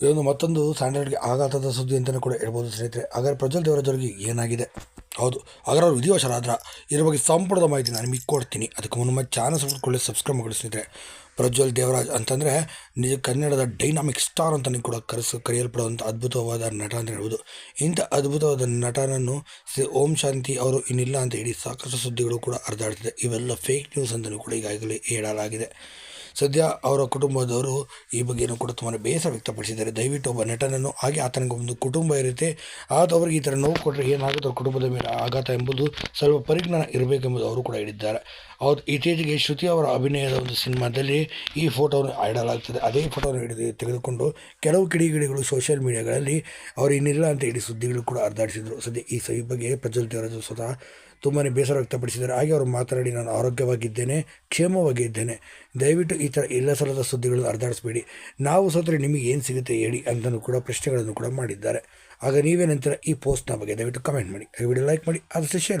ಇದೊಂದು ಮತ್ತೊಂದು ಸ್ಯಾಂಡರ್ಡ್ಗೆ ಆಘಾತದ ಸುದ್ದಿ ಅಂತಲೂ ಕೂಡ ಹೇಳ್ಬೋದು ಸ್ನೇಹಿತರೆ. ಹಾಗಾದ್ರೆ ಪ್ರಜ್ವಲ್ ದೇವರಾಜ್ ಏನಾಗಿದೆ? ಹೌದು ಹಾಗಾದ್ರೆ ಅವ್ರು ವಿಧಿವಶರಾದ್ರ ಇದ್ರ ಬಗ್ಗೆ ಸಂಪೂರ್ಣದ ಮಾಹಿತಿ ನಾನು ನಿಮಗೆ ಕೊಡ್ತೀನಿ. ಅದಕ್ಕೆ ಮುನ್ನ ಚಾನಲ್ ಸಬ್ಸ್ಕ್ರೈಬ್ ಸಬ್ಸ್ಕ್ರೈಬ್ ಮಾಡಿ ಸ್ನೇಹಿತರೆ. ಪ್ರಜ್ವಲ್ ದೇವರಾಜ್ ಅಂತಂದರೆ ನಿಜ ಕನ್ನಡದ ಡೈನಾಮಿಕ್ ಸ್ಟಾರ್ ಅಂತಲೂ ಕೂಡ ಕರೆಸ ಕರೆಯಲ್ಪಡುವಂಥ ಅದ್ಭುತವಾದ ನಟ ಅಂತ ಹೇಳ್ಬೋದು. ಇಂಥ ಅದ್ಭುತವಾದ ನಟನನ್ನು ಶ್ರೀ ಓಂ ಶಾಂತಿ ಅವರು ಇನ್ನಿಲ್ಲ ಅಂತ ಹೇಳಿ ಸಾಕಷ್ಟು ಸುದ್ದಿಗಳು ಕೂಡ ಹರಿದಾಡ್ತಿದೆ. ಇವೆಲ್ಲ ಫೇಕ್ ನ್ಯೂಸ್ ಅಂತಲೂ ಕೂಡ ಈಗಾಗಲೇ ಹೇಳಲಾಗಿದೆ. ಸದ್ಯ ಅವರ ಕುಟುಂಬದವರು ಈ ಬಗ್ಗೆನೂ ಕೂಡ ತುಂಬಾ ಬೇಸರ ವ್ಯಕ್ತಪಡಿಸಿದ್ದಾರೆ. ದಯವಿಟ್ಟು ಒಬ್ಬ ನಟನನ್ನು ಹಾಗೆ ಆತನಿಗೆ ಒಂದು ಕುಟುಂಬ ಇರುತ್ತೆ. ಆತ ಅವರಿಗೆ ಈ ಥರ ನೋವು ಕೊಟ್ಟರೆ ಏನಾಗುತ್ತೋ? ಕುಟುಂಬದ ಮೇಲೆ ಆಘಾತ ಎಂಬುದು ಸ್ವಲ್ಪ ಪರಿಜ್ಞಾನ ಇರಬೇಕೆಂಬುದು ಅವರು ಕೂಡ ಹೇಳಿದ್ದಾರೆ. ಅವ್ರು ಇತ್ತೀಚೆಗೆ ಶ್ರುತಿ ಅವರ ಅಭಿನಯದ ಒಂದು ಸಿನಿಮಾದಲ್ಲಿ ಈ ಫೋಟೋವನ್ನು ಇಡಲಾಗ್ತದೆ ಅದೇ ಫೋಟೋವನ್ನು ಹಿಡಿದು ತೆಗೆದುಕೊಂಡು ಕೆಲವು ಕಿಡಿಗಿಡಿಗಳು ಸೋಷಿಯಲ್ ಮೀಡಿಯಾಗಳಲ್ಲಿ ಅವರು ಇನ್ನಿಲ್ಲ ಅಂತ ಹೇಳಿ ಸುದ್ದಿಗಳು ಕೂಡ ಅರ್ಧಾಡಿಸಿದರು ಸದ್ಯ ಈ ಬಗ್ಗೆ ಪ್ರಜ್ವಲ್ ದೇವರಾಜು ಸ್ವತಃ ತುಂಬಾ ಬೇಸರ ವ್ಯಕ್ತಪಡಿಸಿದ್ದಾರೆ. ಹಾಗೆ ಅವರು ಮಾತನಾಡಿ, ನಾನು ಆರೋಗ್ಯವಾಗಿದ್ದೇನೆ, ಕ್ಷೇಮವಾಗಿ ಇದ್ದೇನೆ. ದಯವಿಟ್ಟು ಈ ಥರ ಎಲ್ಲ ಸಲದ ಸುದ್ದಿಗಳನ್ನು ಅರ್ಧಾಡಿಸ್ಬೇಡಿ ನಾವು ಸೋತರೆ ನಿಮಗೆ ಏನು ಸಿಗುತ್ತೆ ಹೇಳಿ ಅಂತಲೂ ಕೂಡ, ಪ್ರಶ್ನೆಗಳನ್ನು ಕೂಡ ಮಾಡಿದ್ದಾರೆ. ಆಗ ನೀವೇನಂತೀರ ಈ ಪೋಸ್ಟ್ನ ಬಗ್ಗೆ ದಯವಿಟ್ಟು ಕಮೆಂಟ್ ಮಾಡಿ. ವಿಡಿಯೋ ಲೈಕ್ ಮಾಡಿ, ಆದಷ್ಟು ಶೇರ್